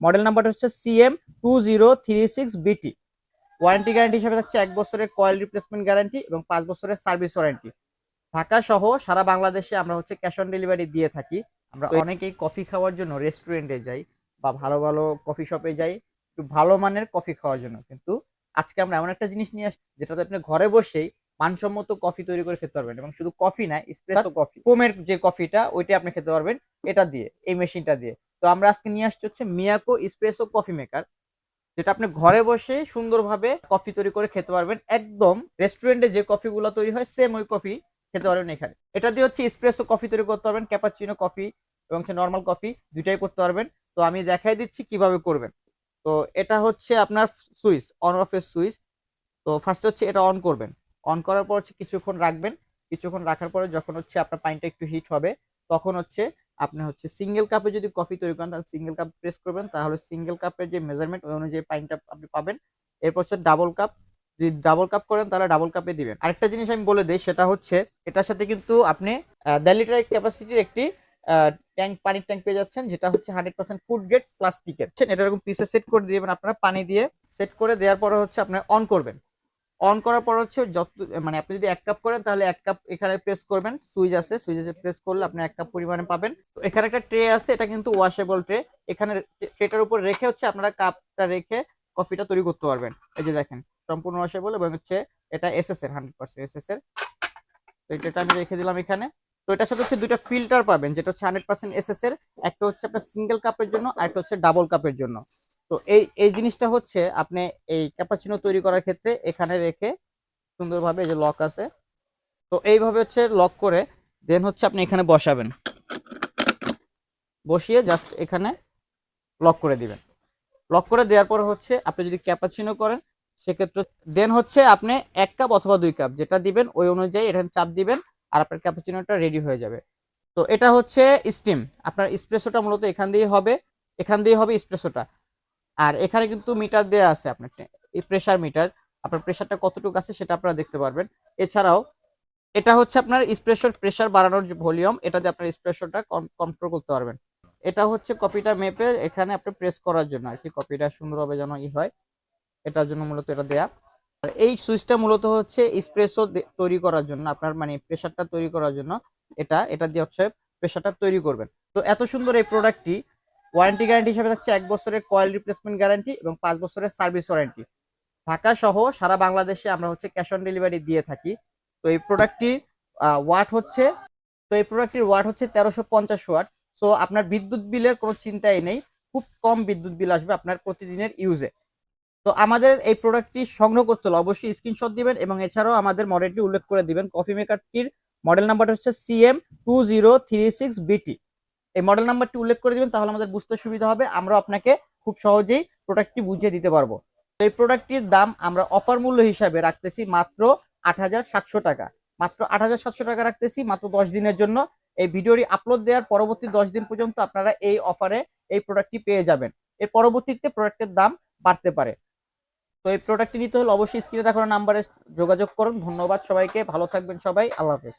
Model নাম্বারটা হচ্ছে CM two zero three six BT warranty guarantee হিসেবে থাকছে এক বছরের কয়েল রিপ্লেসমেন্ট গ্যারান্টি এবং পাঁচ বছরের সার্ভিস ওয়ারেন্টি ঢাকা সহ সারা বাংলাদেশে আমরা হচ্ছে ক্যাশ অন ডেলিভারি দিয়ে থাকি। আমরা অনেকেই কফি খাওয়ার জন্য রেস্টুরেন্টে যাই বা ভালো ভালো কফি শপে যাই একটু ভালো মানের কফি খাওয়ার জন্য। কিন্তু আজকে আমরা এমন একটা জিনিস নিয়ে আসছি যেটাতে আপনি ঘরে বসেই মানসম্মত কফি তৈরি করে খেতে পারবেন এবং শুধু কফি না স্প্রেসো কফি ফোমের যে কফিটা ওইটা আপনি খেতে পারবেন এটা দিয়ে এই মেশিনটা দিয়ে। তো আমরা আজকে নিয়ে আসছি হচ্ছে মিয়াকো স্প্রেসো কফি মেকার যেটা আপনি ঘরে বসে সুন্দরভাবে কফি তৈরি করে খেতে পারবেন। একদম রেস্টুরেন্টে যে কফিগুলো তৈরি হয় সেম ওই কফি খেতে পারবেন এখানে। এটা দিয়ে হচ্ছে স্প্রেসো কফি তৈরি করতে পারবেন ক্যাপাচিনো কফি এবং হচ্ছে নর্মাল কফি দুইটাই করতে পারবেন। তো আমি দেখাই দিচ্ছি কীভাবে করবেন। তো এটা হচ্ছে আপনার সুইচ অন অফ এর সুইচ। তো ফার্স্ট হচ্ছে এটা অন করবেন। অন করার পর হচ্ছে কিছুক্ষণ রাখবেন। কিছুক্ষণ রাখার পরে যখন হচ্ছে আপনার পানিটা একটু হিট হবে, তখন হচ্ছে আপনি হচ্ছে সিঙ্গেল কাপে যদি কফি তৈরি করেন, তাহলে সিঙ্গেল কাপ প্রেস করবেন। তাহলে সিঙ্গেল কাপের যে মেজারমেন্ট ওই অনুযায়ী পানিটা আপনি পাবেন। এরপর হচ্ছে ডাবল কাপ যদি ডাবল কাপ করেন, তাহলে ডাবল কাপে দিবেন। আরেকটা জিনিস আমি বলে দিই, সেটা হচ্ছে এটার সাথে কিন্তু আপনি দেড় ক্যাপাসিটির একটি ট্যাঙ্ক পানির ট্যাঙ্ক পেয়ে যাচ্ছেন, যেটা হচ্ছে হান্ড্রেড পার্সেন্ট ফুড গ্রেড প্লাস্টিকের এটা এরকম পিসে সেট করে দিবেন আপনারা, পানি দিয়ে সেট করে দেওয়ার পরে হচ্ছে আপনার অন করবেন। অন করার পর হচ্ছে যত মানে আপনি যদি এক কাপ করেন, তাহলে এক কাপ এখানে প্রেস করবেন। সুইচ আছে সুইচ সুইচে প্রেস করলে আপনি এক কাপ পরিমাণে পাবেন। তো এখানে একটা ট্রে আছে, এটা কিন্তু ওয়াশেবল ট্রে এখানে ট্রেটার উপর রেখে হচ্ছে আপনারা কাপটা রেখে কফিটা তৈরি করতে পারবেন। এই যে দেখেন, সম্পূর্ণ ওয়াশেবল এবং হচ্ছে এটা এসএস এর হান্ড্রেড পার্সেন্ট এসএস এর। তো এটা আমি রেখে দিলাম এখানে। তো এটার সাথে হচ্ছে দুইটা ফিল্টার পাবেন, যেটা হচ্ছে হান্ড্রেড পার্সেন্ট এসএস এর, একটা হচ্ছে আপনার সিঙ্গেল কাপের জন্য আর একটা হচ্ছে ডাবল কাপের জন্য। তো এই এই জিনিসটা হচ্ছে আপনি এই ক্যাপাচিনো তৈরি করার ক্ষেত্রে এখানে রেখে সুন্দরভাবে এই যে লক আছে, তো এইভাবে হচ্ছে লক করে দেন হচ্ছে আপনি এখানে বসাবেন। বসিয়ে জাস্ট এখানে লক করে দিবেন। লক করে দেওয়ার পর হচ্ছে আপনি যদি ক্যাপাচিনো করেন, সেক্ষেত্রে দেন হচ্ছে আপনি এক কাপ অথবা দুই কাপ যেটা দিবেন ওই অনুযায়ী এখানে চাপ দিবেন আর আপনার ক্যাপাচিনোটা রেডি হয়ে যাবে। তো এটা হচ্ছে স্টিম আপনার স্প্রেসোটা মূলত এখান দিয়ে হবে, এখান দিয়ে হবে স্প্রেসোটা আর এখানে কিন্তু মিটার দেওয়া আছে আপনার এই প্রেশার মিটার আপনার প্রেশারটা কতটুকু আছে সেটা আপনারা দেখতে পারবেন। এছাড়াও এটা হচ্ছে আপনার স্প্রেশর প্রেশার বাড়ানোর ভলিউম এটা দিয়ে আপনার স্প্রেশরটা কন্ট্রোল করতে পারবেন। এটা হচ্ছে কপিটা মেপে এখানে আপনি প্রেস করার জন্য আর কি, কপিটা সুন্দরভাবে যেন ই হয়, এটার জন্য মূলত এটা দেয়া। আর এই সুইচটা মূলত হচ্ছে স্প্রেসো তৈরি করার জন্য, আপনার মানে প্রেশারটা তৈরি করার জন্য, এটা এটা দিয়ে হচ্ছে প্রেশারটা তৈরি করবেন। তো এত সুন্দর এই প্রোডাক্টটি ওয়ারেন্টি গ্যারান্টি হিসেবে থাকছে এক বছরের কয়েল রিপ্লেসমেন্ট গ্যারান্টি এবং পাঁচ বছরের সার্ভিস ওয়ারেন্টি। ঢাকা সহ সারা বাংলাদেশে আমরা হচ্ছে ক্যাশ অন ডেলিভারি দিয়ে থাকি। তো এই প্রোডাক্টটি ওয়াট হচ্ছে, তো এই প্রোডাক্টটির ওয়াট হচ্ছে তেরোশো পঞ্চাশ ওয়াট। সো আপনার বিদ্যুৎ বিলের কোনো চিন্তাই নেই, খুব কম বিদ্যুৎ বিল আসবে আপনার প্রতিদিনের ইউজে। তো আমাদের এই প্রোডাক্টটি সংগ্রহ করতে হলে অবশ্যই স্ক্রিনশট দিবেন এবং এছাড়াও আমাদের মডেলটি উল্লেখ করে দিবেন। কফি মেকারটির মডেল নাম্বারটা হচ্ছে CM two zero three six BT এই মডেল নাম্বারটি উল্লেখ করে দিবেন, তাহলে আমাদের বুঝতে সুবিধা হবে। আমরা আপনাকে খুব সহজেই প্রোডাক্টটি বুঝিয়ে দিতে পারব। তো এই প্রোডাক্টটির দাম আমরা অফার মূল্য হিসাবে রাখতেছি মাত্র আট হাজার সাতশো টাকা। মাত্র আট হাজার সাতশো টাকা রাখতেছি মাত্র দশ দিনের জন্য। এই ভিডিওটি আপলোড দেওয়ার পরবর্তী দশ দিন পর্যন্ত আপনারা এই অফারে এই প্রোডাক্টটি পেয়ে যাবেন। এর পরবর্তীতে প্রোডাক্টের দাম বাড়তে পারে। তো এই প্রোডাক্টটি নিতে হলে অবশ্যই স্ক্রিনে দেখানো নাম্বারে যোগাযোগ করুন। ধন্যবাদ সবাইকে। ভালো থাকবেন সবাই। আল্লাহ হাফেজ।